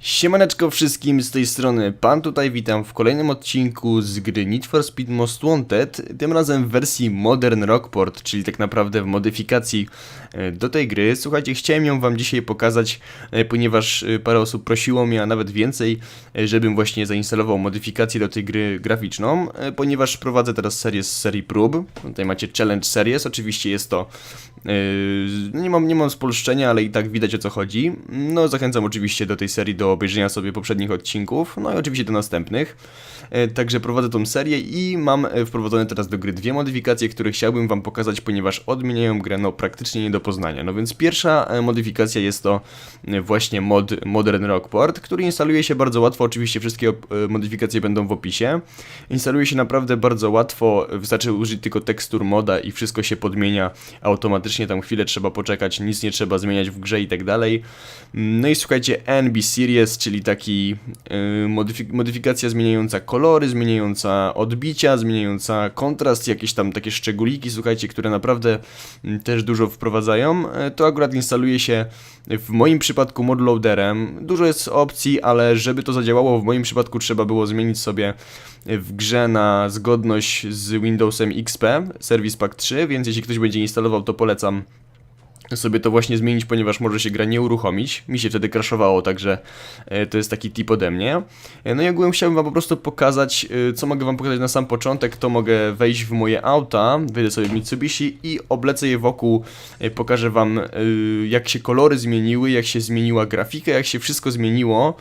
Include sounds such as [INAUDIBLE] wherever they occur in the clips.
Siemaneczko wszystkim z tej strony, pan tutaj witam w kolejnym odcinku z gry Need for Speed Most Wanted, tym razem w wersji Modern Rockport, czyli tak naprawdę w modyfikacji e, do tej gry. Słuchajcie, chciałem ją wam dzisiaj pokazać, e, ponieważ e, parę osób prosiło mnie, a nawet więcej, żebym właśnie zainstalował modyfikację do tej gry graficzną, ponieważ prowadzę teraz serię z serii prób. Tutaj macie Challenge Series, oczywiście jest to Yy, nie mam, nie mam spolszczenia, ale i tak widać o co chodzi. No, zachęcam oczywiście do tej serii, do obejrzenia sobie poprzednich odcinków, no i oczywiście do następnych. Yy, Także prowadzę tą serię i mam yy, wprowadzone teraz do gry dwie modyfikacje, które chciałbym Wam pokazać, ponieważ odmieniają grę no, praktycznie nie do poznania. No więc pierwsza e, modyfikacja jest to e, właśnie mod Modern Rockport, który instaluje się bardzo łatwo, oczywiście wszystkie e, modyfikacje będą w opisie. Instaluje się naprawdę bardzo łatwo, wystarczy użyć tylko tekstur moda i wszystko się podmienia automatycznie, tam chwilę trzeba poczekać, nic nie trzeba zmieniać w grze i tak dalej. No i słuchajcie, NB Series, czyli taki yy, modyfik- modyfikacja zmieniająca kolory, zmieniająca odbicia, zmieniająca kontrast, jakieś tam takie szczególiki, słuchajcie, które naprawdę mm, też dużo wprowadzają. E, To akurat instaluje się w moim przypadku modloaderem. Dużo jest opcji, ale żeby to zadziałało, w moim przypadku trzeba było zmienić sobie w grze na zgodność z Windowsem XP, Service Pack 3, więc jeśli ktoś będzie instalował, to polecam sobie to właśnie zmienić, ponieważ może się gra nie uruchomić. Mi się wtedy crashowało, także e, to jest taki tip ode mnie. E, No i ogółem chciałbym wam po prostu pokazać, e, co mogę wam pokazać na sam początek, to mogę wejść w moje auta, wyjdę sobie w Mitsubishi i oblecę je wokół, pokażę wam jak się kolory zmieniły, jak się zmieniła grafika, jak się wszystko zmieniło.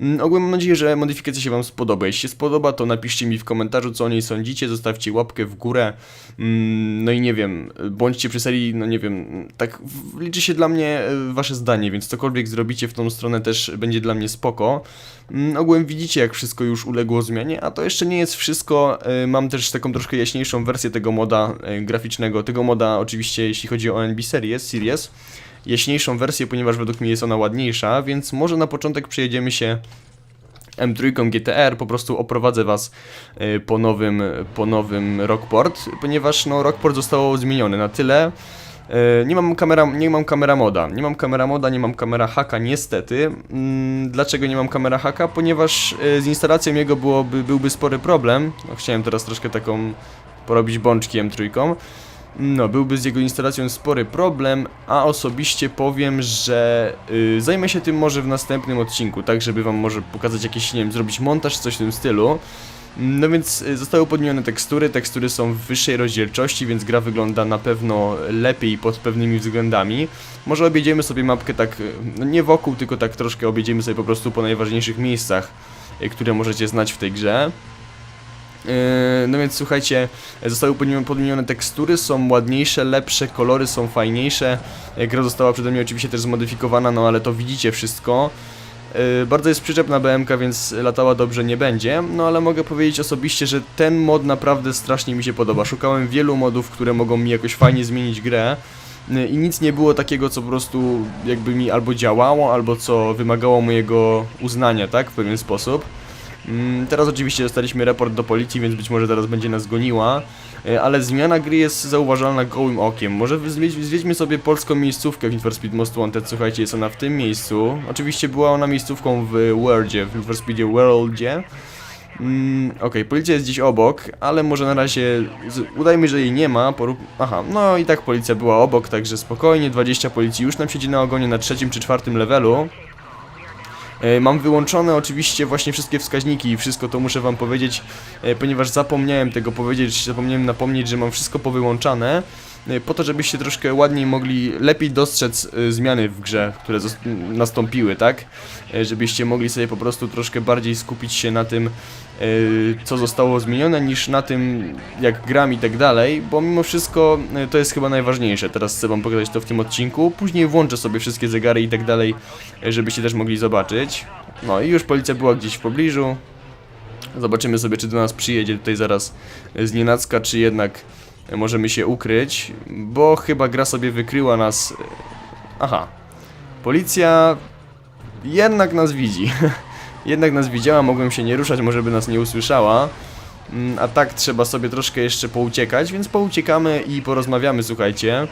Mm, Ogólnie mam nadzieję, że modyfikacja się Wam spodoba. Jeśli się spodoba, to napiszcie mi w komentarzu, co o niej sądzicie, zostawcie łapkę w górę. Mm, No i nie wiem, bądźcie przy serii, no nie wiem, tak liczy się dla mnie e, Wasze zdanie, więc cokolwiek zrobicie w tą stronę też będzie dla mnie spoko. Mm, Ogółem widzicie, jak wszystko już uległo zmianie, a to jeszcze nie jest wszystko. E, Mam też taką troszkę jaśniejszą wersję tego moda e, graficznego. Tego moda, oczywiście, jeśli chodzi o NB Series, Series jaśniejszą wersję, ponieważ według mnie jest ona ładniejsza, więc może na początek przejedziemy się M3 GTR, po prostu oprowadzę Was y, po nowym, po nowym Rockport, ponieważ no, Rockport zostało zmienione na tyle. y, Nie mam, kamera, nie mam kamera moda, nie mam kamera moda, nie mam kamera haka niestety. Mm, Dlaczego nie mam kamera haka? Ponieważ y, z instalacją jego byłoby, byłby spory problem. No, chciałem teraz troszkę taką porobić bączki M3. No, byłby z jego instalacją spory problem, a osobiście powiem, że y, zajmę się tym może w następnym odcinku, tak żeby wam może pokazać jakiś, nie wiem, zrobić montaż, coś w tym stylu. No więc y, zostały podmienione tekstury, tekstury są w wyższej rozdzielczości, więc gra wygląda na pewno lepiej pod pewnymi względami. Może objedziemy sobie mapkę tak, y, no nie wokół, tylko tak troszkę objedziemy sobie po prostu po najważniejszych miejscach, y, które możecie znać w tej grze. Yy, No więc słuchajcie, zostały podmienione- tekstury, są ładniejsze, lepsze, kolory są fajniejsze. Yy, Gra została przede mnie oczywiście też zmodyfikowana, no ale to widzicie wszystko. Yy, Bardzo jest przyczepna BMK, więc latała dobrze nie będzie, no ale mogę powiedzieć osobiście, że ten mod naprawdę strasznie mi się podoba. Szukałem wielu modów, które mogą mi jakoś fajnie zmienić grę. I nic nie było takiego, co po prostu jakby mi albo działało, albo co wymagało mojego uznania, tak, w pewien sposób. Mm, Teraz oczywiście dostaliśmy raport do policji, więc być może zaraz będzie nas goniła, e, ale zmiana gry jest zauważalna gołym okiem. Może zwiedźmy sobie polską miejscówkę w Need for Speed Most Wanted, słuchajcie, jest ona w tym miejscu. Oczywiście była ona miejscówką w Worldzie, w Need for Worldzie. Mm, Okej, policja jest gdzieś obok, ale może na razie udajmy, że jej nie ma. Porób... Aha, no i tak policja była obok, także spokojnie, 20 policji już nam siedzi na ogonie na trzecim czy czwartym levelu. E, Mam wyłączone oczywiście właśnie wszystkie wskaźniki i wszystko to muszę wam powiedzieć, e, ponieważ zapomniałem tego powiedzieć, zapomniałem napomnieć, że mam wszystko powyłączane, po to, żebyście troszkę ładniej mogli, lepiej dostrzec e, zmiany w grze, które nastąpiły, tak? E, Żebyście mogli sobie po prostu troszkę bardziej skupić się na tym, e, co zostało zmienione, niż na tym, jak gram i tak dalej, bo mimo wszystko e, to jest chyba najważniejsze. Teraz chcę wam pokazać to w tym odcinku, później włączę sobie wszystkie zegary i tak dalej, e, żebyście też mogli zobaczyć. No i już policja była gdzieś w pobliżu. Zobaczymy sobie, czy do nas przyjedzie tutaj zaraz z nienacka, czy jednak e, możemy się ukryć, bo chyba gra sobie wykryła nas. e, Aha. Policja jednak nas widzi. [LAUGHS] jednak nas widziała, mogłem się nie ruszać, może by nas nie usłyszała. Mm, A tak trzeba sobie troszkę jeszcze pouciekać, więc pouciekamy i porozmawiamy, słuchajcie.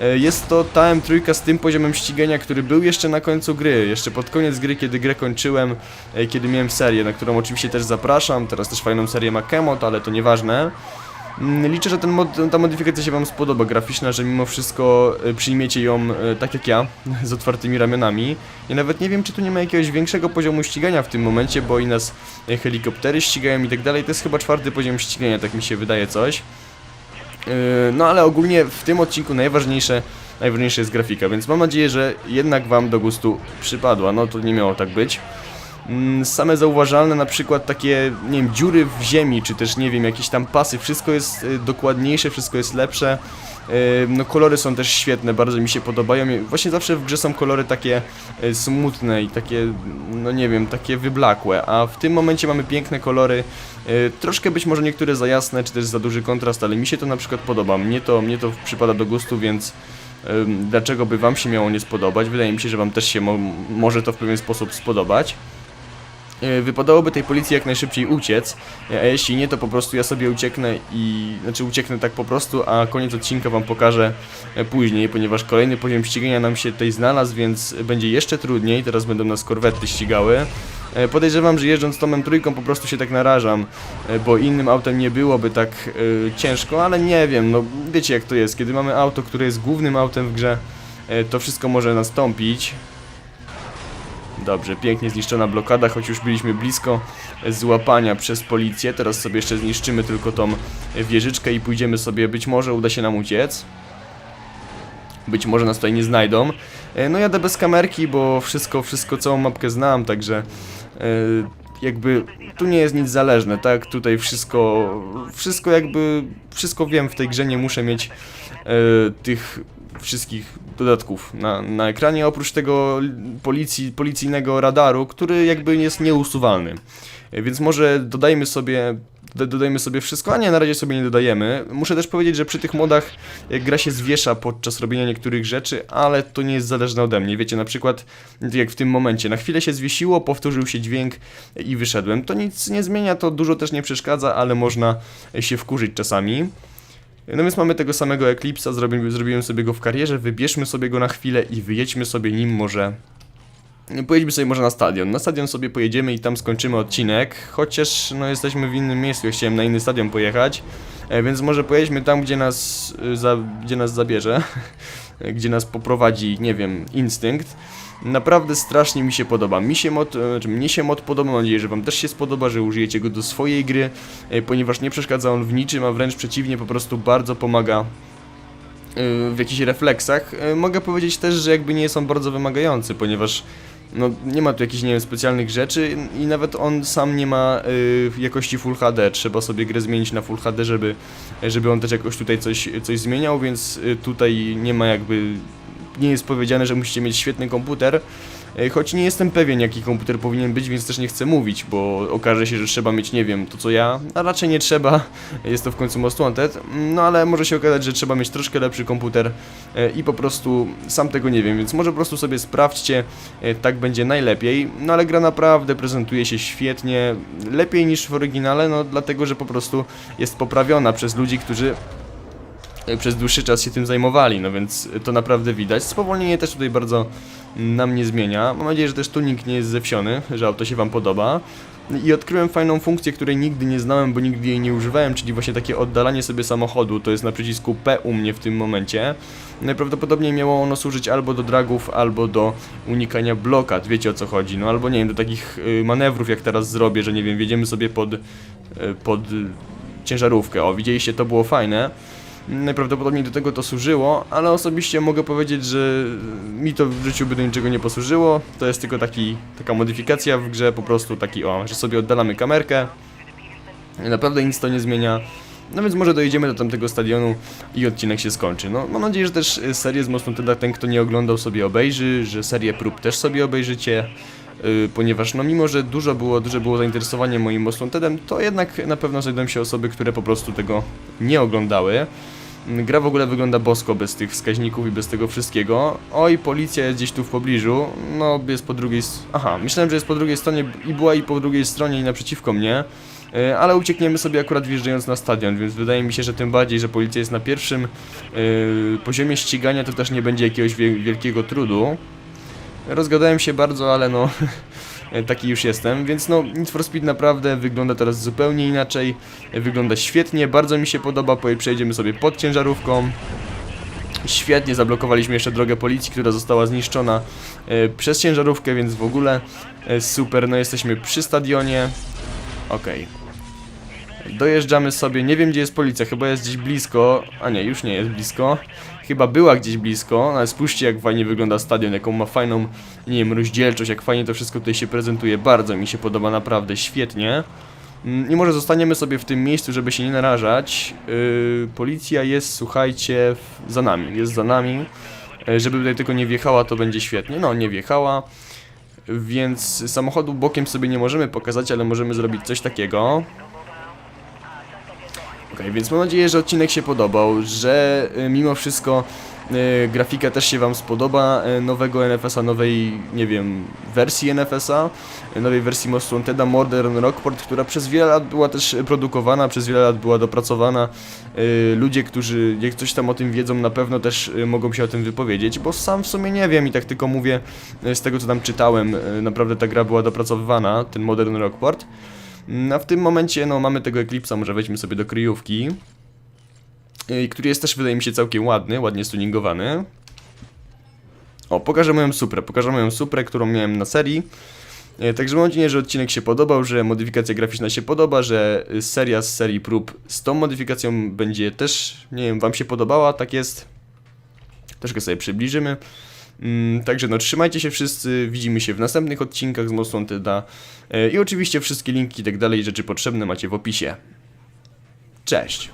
E, Jest to ta M3 z tym poziomem ścigania, który był jeszcze na końcu gry, jeszcze pod koniec gry, kiedy grę kończyłem, e, kiedy miałem serię, na którą oczywiście też zapraszam, teraz też fajną serię ma Kemot, ale to nieważne. Mm, Liczę, że mod, ta modyfikacja się Wam spodoba graficzna, że mimo wszystko e, przyjmiecie ją e, tak jak ja, [LAUGHS] z otwartymi ramionami. Ja nawet nie wiem, czy tu nie ma jakiegoś większego poziomu ścigania w tym momencie, bo i nas e, helikoptery ścigają i tak dalej. To jest chyba czwarty poziom ścigania, tak mi się wydaje coś. No ale ogólnie w tym odcinku najważniejsze, najważniejsze jest grafika, więc mam nadzieję, że jednak Wam do gustu przypadła. No to nie miało tak być. Mm, Same zauważalne na przykład takie, nie wiem, dziury w ziemi, czy też nie wiem, jakieś tam pasy, wszystko jest y, dokładniejsze, wszystko jest lepsze. Yy, No kolory są też świetne, bardzo mi się podobają. Właśnie zawsze w grze są kolory takie y, smutne i takie, no nie wiem, takie wyblakłe, a w tym momencie mamy piękne kolory. Y, Troszkę być może niektóre za jasne, czy też za duży kontrast, ale mi się to na przykład podoba. Mnie to, mnie to przypada do gustu, więc dlaczego by Wam się miało nie spodobać? Wydaje mi się, że Wam też się mo może to w pewien sposób spodobać. Y, Wypadałoby tej policji jak najszybciej uciec, a jeśli nie, to po prostu ja sobie ucieknę i... Znaczy ucieknę tak po prostu, a koniec odcinka Wam pokażę e, później, ponieważ kolejny poziom ścigania nam się tutaj znalazł, więc będzie jeszcze trudniej, teraz będą nas korwety ścigały. E, Podejrzewam, że jeżdżąc tą M3 po prostu się tak narażam, e, bo innym autem nie byłoby tak e, ciężko, ale nie wiem, no wiecie jak to jest, kiedy mamy auto, które jest głównym autem w grze, e, to wszystko może nastąpić. Dobrze, pięknie zniszczona blokada, choć już byliśmy blisko złapania przez policję. Teraz sobie jeszcze zniszczymy tylko tą wieżyczkę i pójdziemy sobie, być może uda się nam uciec. Być może nas tutaj nie znajdą. E, No jadę bez kamerki, bo wszystko, wszystko, całą mapkę znam, także e, jakby tu nie jest nic zależne, tak? Tutaj wszystko, wszystko jakby, wszystko wiem w tej grze, nie muszę mieć tych wszystkich dodatków na, na ekranie, oprócz tego policji, policyjnego radaru, który jakby jest nieusuwalny. E, Więc może dodajmy sobie, do- dodajmy sobie wszystko, a nie, na razie sobie nie dodajemy. Muszę też powiedzieć, że przy tych modach e, gra się zwiesza podczas robienia niektórych rzeczy, ale to nie jest zależne ode mnie. Wiecie, na przykład jak w tym momencie, na chwilę się zwiesiło, powtórzył się dźwięk i wyszedłem. To nic nie zmienia, to dużo też nie przeszkadza, ale można się wkurzyć czasami. No więc mamy tego samego Eclipse'a, zrobimy, zrobimy sobie go w karierze, wybierzmy sobie go na chwilę i wyjedźmy sobie nim może... Pojedźmy sobie może na stadion. Na stadion sobie pojedziemy i tam skończymy odcinek, chociaż no jesteśmy w innym miejscu, ja chciałem na inny stadion pojechać, e, więc może pojedźmy tam, gdzie nas, y, za, gdzie nas zabierze, [LAUGHS] gdzie nas poprowadzi, nie wiem, instynkt. Naprawdę strasznie mi się podoba. Mi się mod, e, znaczy mnie się mod podoba, mam nadzieję, że wam też się spodoba, że użyjecie go do swojej gry, e, ponieważ nie przeszkadza on w niczym, a wręcz przeciwnie, po prostu bardzo pomaga e, w jakichś refleksach. Mogę powiedzieć też, że jakby nie jest on bardzo wymagający, ponieważ no, nie ma tu jakichś, nie wiem, specjalnych rzeczy i nawet on sam nie ma y, jakości Full HD. Trzeba sobie grę zmienić na Full HD, żeby, żeby on też jakoś tutaj coś, coś zmieniał, więc tutaj nie ma jakby nie jest powiedziane, że musicie mieć świetny komputer. E, Choć nie jestem pewien, jaki komputer powinien być, więc też nie chcę mówić, bo okaże się, że trzeba mieć, nie wiem, to co ja, a raczej nie trzeba, [LAUGHS] jest to w końcu Most Wanted, no ale może się okazać, że trzeba mieć troszkę lepszy komputer e, i po prostu sam tego nie wiem, więc może po prostu sobie sprawdźcie, e, tak będzie najlepiej, no ale gra naprawdę prezentuje się świetnie, lepiej niż w oryginale, no dlatego, że po prostu jest poprawiona przez ludzi, którzy przez dłuższy czas się tym zajmowali, no więc to naprawdę widać. Spowolnienie też tutaj bardzo nam nie zmienia. Mam nadzieję, że też tuning nie jest zewsiony, że auto się Wam podoba. I odkryłem fajną funkcję, której nigdy nie znałem, bo nigdy jej nie używałem, czyli właśnie takie oddalanie sobie samochodu, to jest na przycisku P u mnie w tym momencie. Najprawdopodobniej miało ono służyć albo do dragów, albo do unikania blokad, wiecie o co chodzi, no albo nie wiem, do takich y, manewrów jak teraz zrobię, że nie wiem, wjedziemy sobie pod, y, pod ciężarówkę, o widzieliście, to było fajne. Najprawdopodobniej do tego to służyło, ale osobiście mogę powiedzieć, że mi to w życiu by do niczego nie posłużyło. To jest tylko taki, taka modyfikacja w grze, po prostu taki o, że sobie oddalamy kamerkę. Naprawdę nic to nie zmienia. No więc może dojedziemy do tamtego stadionu i odcinek się skończy. No mam nadzieję, że też y, serię z Wanteda ten kto nie oglądał sobie obejrzy, że serię prób też sobie obejrzycie. y, Ponieważ no mimo, że dużo było, duże było zainteresowanie moim Most Wantedem, to jednak na pewno znajdą się osoby, które po prostu tego nie oglądały. Gra w ogóle wygląda bosko bez tych wskaźników i bez tego wszystkiego. Oj, policja jest gdzieś tu w pobliżu. No, jest po drugiej... Aha, myślałem, że jest po drugiej stronie i była i po drugiej stronie i naprzeciwko mnie. E, Ale uciekniemy sobie akurat wjeżdżając na stadion, więc wydaje mi się, że tym bardziej, że policja jest na pierwszym e, poziomie ścigania, to też nie będzie jakiegoś wie- wielkiego trudu. Rozgadałem się bardzo, ale no [LAUGHS] taki już jestem, więc no Need for Speed naprawdę wygląda teraz zupełnie inaczej, wygląda świetnie, bardzo mi się podoba, po- przejdziemy sobie pod ciężarówką. Świetnie zablokowaliśmy jeszcze drogę policji, która została zniszczona e, przez ciężarówkę, więc w ogóle e, super, no jesteśmy przy stadionie. Okej. Dojeżdżamy sobie, nie wiem gdzie jest policja, chyba jest gdzieś blisko, a nie, już nie jest blisko. Chyba była gdzieś blisko, no ale spójrzcie jak fajnie wygląda stadion, jaką ma fajną, nie wiem, rozdzielczość, jak fajnie to wszystko tutaj się prezentuje, bardzo mi się podoba, naprawdę świetnie. Mm, I może zostaniemy sobie w tym miejscu, żeby się nie narażać. Yy, policja jest, słuchajcie, za nami, jest za nami. Yy, żeby tutaj tylko nie wjechała, to będzie świetnie. No, nie wjechała. Więc samochodu bokiem sobie nie możemy pokazać, ale możemy zrobić coś takiego. Okej, więc mam nadzieję, że odcinek się podobał, że y, mimo wszystko y, grafika też się Wam spodoba y, nowego NFS-a, nowej, nie wiem, wersji NFS-a, nowej wersji Most Wanted'a Modern Rockport, która przez wiele lat była też produkowana, przez wiele lat była dopracowana. Ludzie, którzy jak coś tam o tym wiedzą, na pewno też mogą się o tym wypowiedzieć, bo sam w sumie nie wiem i tak tylko mówię z tego, co tam czytałem, naprawdę ta gra była dopracowywana, ten Modern Rockport. A w tym momencie, no, mamy tego Eclipse'a, może weźmy sobie do kryjówki. Yy, Który jest też, wydaje mi się, całkiem ładny, ładnie stuningowany. O, pokażę moją Suprę, pokażę moją Suprę, którą miałem na serii. Yy, Także mam nadzieję, że odcinek się podobał, że modyfikacja graficzna się podoba, że seria z serii prób z tą modyfikacją będzie też, nie wiem, wam się podobała, tak jest. Troszkę sobie przybliżymy. Mm, Także no, trzymajcie się wszyscy, widzimy się w następnych odcinkach z Most Wanted'a. E, I oczywiście wszystkie linki i tak dalej, rzeczy potrzebne macie w opisie. Cześć!